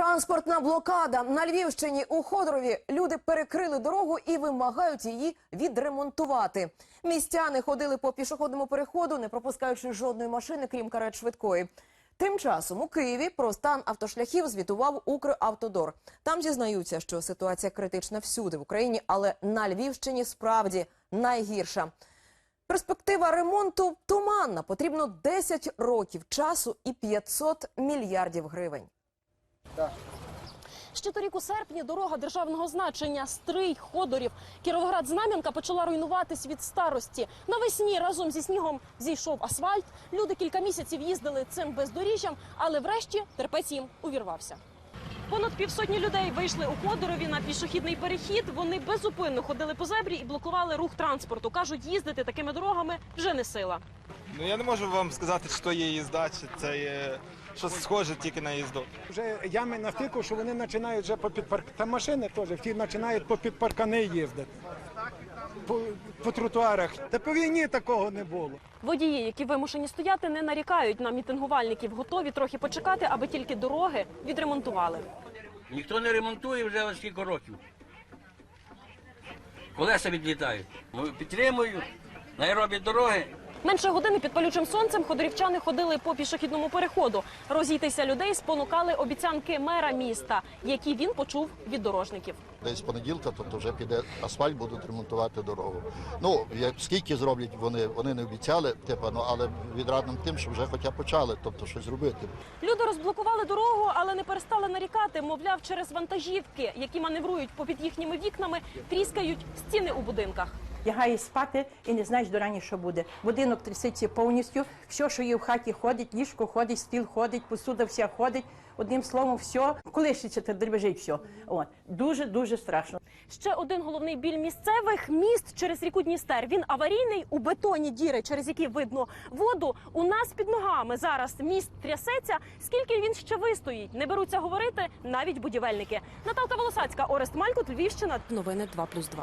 Транспортна блокада на Львівщині у Ходорові люди перекрили дорогу і вимагають її відремонтувати. Містяни ходили по пішохідному переходу, не пропускаючи жодної машини, крім карет швидкої. Тим часом у Києві про стан автошляхів звітував Укравтодор. Там зізнаються, що ситуація критична всюди в Україні, але на Львівщині справді найгірша. Перспектива ремонту туманна. Потрібно 10 років часу і 500 мільярдів гривень. Ще торік у серпні дорога державного значення Стрий Ходорів Кіровоград Знам'янка почала руйнуватись від старості. Навесні разом зі снігом зійшов асфальт. Люди кілька місяців їздили цим бездоріжжям, але врешті терпець їм увірвався. Понад півсотні людей вийшли у Ходорові на пішохідний перехід. Вони безупинно ходили по зебрі і блокували рух транспорту. кажуть, їздити такими дорогами вже не сила. Ну я не можу вам сказати, то є їзда, чи це є щось схоже тільки на їзду. Вже ями настільки, що вони починають вже по підпарк... Та машини теж всі починають по підпаркани їздити. По, по тротуарах. Та по війні такого не було. Водії, які вимушені стояти, не нарікають на мітингувальників, готові трохи почекати, аби тільки дороги відремонтували. Ніхто не ремонтує вже ось кілька років. Колеса відлітають. Ну, підтримую, най роблять дороги. Менше години під палючим сонцем ходорівчани ходили по пішохідному переходу. Розійтися людей спонукали обіцянки мера міста, які він почув від дорожників. Десь понеділка, тобто вже піде асфальт, будуть ремонтувати дорогу. Ну як скільки зроблять вони, вони не обіцяли, типу, ну але відрадним тим, що вже хоча почали, тобто щось робити. Люди розблокували дорогу, але не перестали нарікати. Мовляв, через вантажівки, які маневрують попід їхніми вікнами, тріскають стіни у будинках. Лягаєш спати і не знаєш до рані, що буде. Будинок трясеться повністю, все, що є в хаті, ходить, ліжко ходить, стіл ходить, посуда вся ходить. Одним словом, все, колишиться та дребежить все. От. Дуже, дуже страшно. Ще один головний біль місцевих міст через ріку Дністер. Він аварійний у бетоні діри, через які видно воду. У нас під ногами зараз міст трясеться. Скільки він ще вистоїть? Не беруться говорити навіть будівельники. Наталка Волосацька, Орест Малькут, Львівщина. Новини 2+,2.